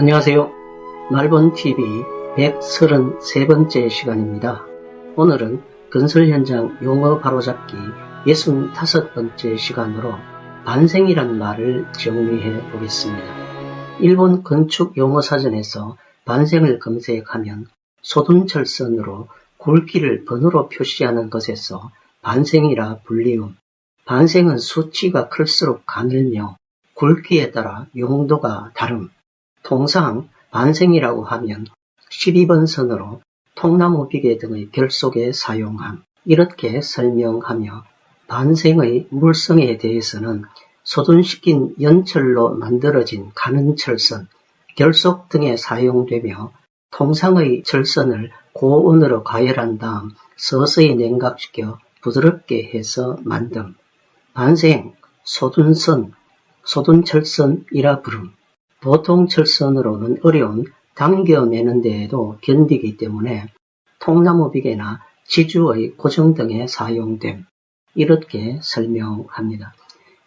안녕하세요. 말본TV 133번째 시간입니다. 오늘은 건설 현장 용어 바로잡기 65번째 시간으로 반생이란 말을 정리해 보겠습니다. 일본 건축 용어 사전에서 반생을 검색하면 소둔철선으로 굵기를 번호로 표시하는 것에서 반생이라 불리움. 반생은 수치가 클수록 가늘며 굵기에 따라 용도가 다름. 통상 반생이라고 하면 12번 선으로 통나무 비계 등의 결속에 사용함. 이렇게 설명하며 반생의 물성에 대해서는 소둔시킨 연철로 만들어진 가는 철선, 결속 등에 사용되며 통상의 철선을 고온으로 가열한 다음 서서히 냉각시켜 부드럽게 해서 만듦. 반생, 소둔선, 소둔철선이라 부름. 보통 철선으로는 어려운 당겨 매는 데에도 견디기 때문에 통나무 비계나 지주의 고정 등에 사용됨. 이렇게 설명합니다.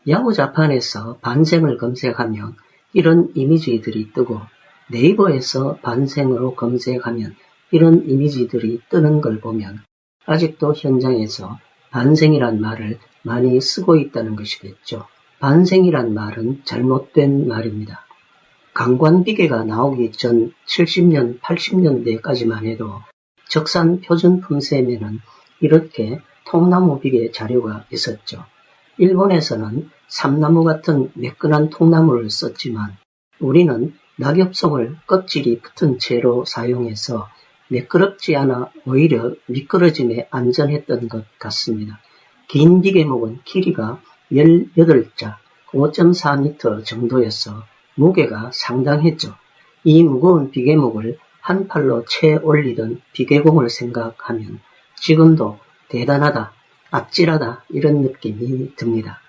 야후 자판에서 반생을 검색하면 이런 이미지들이 뜨고 네이버에서 반생으로 검색하면 이런 이미지들이 뜨는 걸 보면 아직도 현장에서 반생이란 말을 많이 쓰고 있다는 것이겠죠. 반생이란 말은 잘못된 말입니다. 강관비계가 나오기 전 70년, 80년대까지만 해도 적산 표준 품셈에는 이렇게 통나무 비계 자료가 있었죠. 일본에서는 삼나무 같은 매끈한 통나무를 썼지만 우리는 낙엽송을 껍질이 붙은 채로 사용해서 매끄럽지 않아 오히려 미끄러짐에 안전했던 것 같습니다. 긴 비계목은 길이가 18자, 5.4m 정도였어 무게가 상당했죠. 이 무거운 비계목을 한 팔로 채 올리던 비계공을 생각하면 지금도 대단하다, 아찔하다 이런 느낌이 듭니다.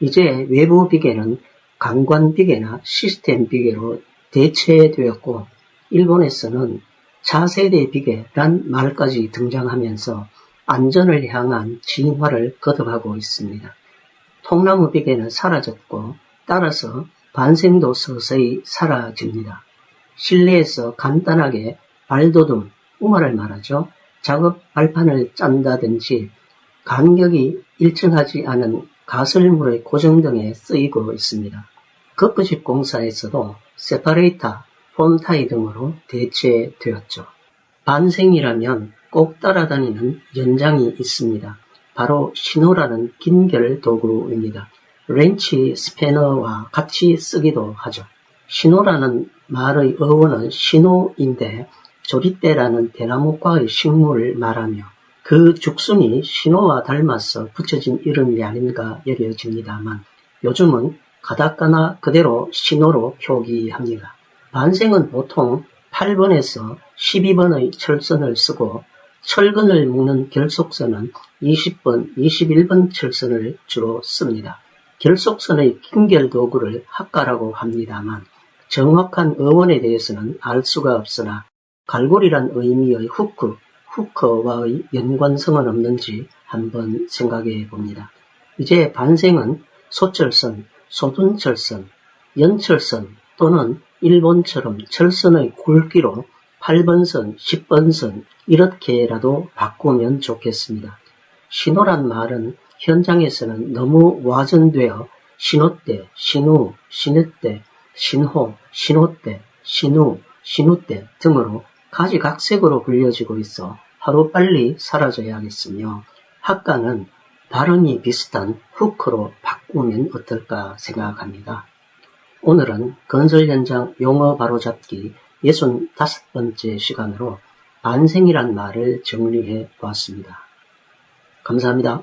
이제 외부 비계는 강관 비계나 시스템 비계로 대체되었고 일본에서는 차세대 비계란 말까지 등장하면서 안전을 향한 진화를 거듭하고 있습니다. 통나무 비계는 사라졌고 따라서 반생도 서서히 사라집니다. 실내에서 간단하게 발도듬, 우마를 말하죠. 작업 발판을 짠다든지 간격이 일정하지 않은 가설물의 고정 등에 쓰이고 있습니다. 거푸집 공사에서도 세파레이터, 폼타이 등으로 대체되었죠. 반생이라면 꼭 따라다니는 연장이 있습니다. 바로 신호라는 긴결 도구입니다. 렌치 스패너와 같이 쓰기도 하죠. 신호라는 말의 어원은 신호인데 조리대라는 대나무과의 식물을 말하며 그 죽순이 신호와 닮아서 붙여진 이름이 아닌가 여겨집니다만 요즘은 가다카나 그대로 신호로 표기합니다. 반생은 보통 8번에서 12번의 철선을 쓰고 철근을 묶는 결속선은 20번, 21번 철선을 주로 씁니다. 결속선의 긴결 도구를 학가라고 합니다만 정확한 어원에 대해서는 알 수가 없으나 갈고리란 의미의 후크, 후커와의 연관성은 없는지 한번 생각해 봅니다. 이제 반생은 소철선, 소둔철선, 연철선 또는 일본처럼 철선의 굵기로 8번선, 10번선 이렇게라도 바꾸면 좋겠습니다. 신호란 말은 현장에서는 너무 와전되어 신호대, 신우, 신호대, 신호, 신호대, 신우, 신우대 등으로 가지각색으로 불려지고 있어 하루빨리 사라져야겠으며 학과는 발음이 비슷한 후크로 바꾸면 어떨까 생각합니다. 오늘은 건설 현장 용어 바로잡기 65번째 시간으로 반생이란 말을 정리해 보았습니다. 감사합니다.